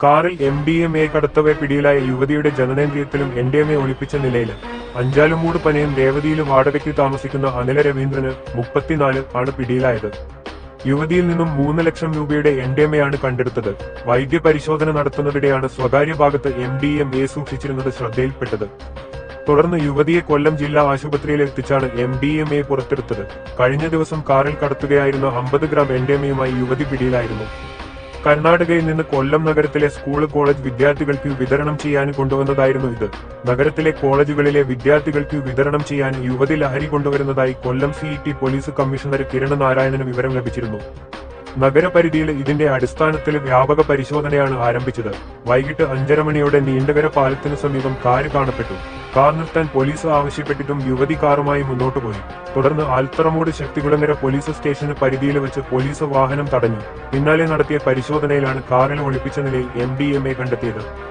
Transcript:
കാറിൽ M D M A കടത്തവെ പിടിയിലായ യുവതിയുടെ ജനനേന്ദ്രിയത്തിലും എൻ ഡി എം എ ഒളിപ്പിച്ച നിലയിൽ അഞ്ചാലുമൂട് പനയും രേവതിയിലും വാടകയ്ക്ക് താമസിക്കുന്ന അനില രവീന്ദ്രന് മുപ്പത്തിനാല് ആണ് പിടിയിലായത്. യുവതിയിൽ നിന്നും മൂന്ന് ലക്ഷം രൂപയുടെ എൻ ഡി എം എ ആണ് കണ്ടെടുത്തത്. വൈദ്യപരിശോധന നടത്തുന്നതിടെയാണ് സ്വകാര്യ ഭാഗത്ത് എം ഡി എം എ സൂക്ഷിച്ചിരുന്നത് ശ്രദ്ധയിൽപ്പെട്ടത്. തുടർന്ന് യുവതിയെ കൊല്ലം ജില്ലാ ആശുപത്രിയിൽ എത്തിച്ചാണ് എം ഡി എം എ പുറത്തെടുത്തത്. കഴിഞ്ഞ ദിവസം കാറിൽ കടത്തുകയായിരുന്ന അമ്പത് ഗ്രാം എൻ ഡി എം എയുമായി യുവതി പിടിയിലായിരുന്നു. കർണാടകയിൽ നിന്ന് കൊല്ലം നഗരത്തിലെ സ്കൂൾ കോളേജ് വിദ്യാർത്ഥികൾക്ക് വിതരണം ചെയ്യാൻ കൊണ്ടുവന്നതായിരുന്നു ഇത്. നഗരത്തിലെ കോളേജുകളിലെ വിദ്യാർത്ഥികൾക്ക് വിതരണം ചെയ്യാൻ യുവതി ലഹരി കൊണ്ടുവരുന്നതായി Kollam CET police commissioner Kiran നാരായണന് വിവരം ലഭിച്ചിരുന്നു. നഗരപരിധിയിൽ ഇതിന്റെ അടിസ്ഥാനത്തിൽ വ്യാപക പരിശോധനയാണ് ആരംഭിച്ചത്. വൈകിട്ട് അഞ്ചര മണിയോടെ നീണ്ടകര പാലത്തിനു സമീപം കാര് കാണപ്പെട്ടു. കാർ പോലീസ് ആവശ്യപ്പെട്ടിട്ടും യുവതി കാറുമായി മുന്നോട്ട് പോയി. തുടർന്ന് ആൽത്തറമോട് ശക്തികുളങ്ങര പോലീസ് സ്റ്റേഷന് പരിധിയിൽ വെച്ച് പോലീസ് വാഹനം തടഞ്ഞു. പിന്നാലെ നടത്തിയ പരിശോധനയിലാണ് കാറിൽ ഒളിപ്പിച്ച നിലയിൽ എ കണ്ടെത്തിയത്.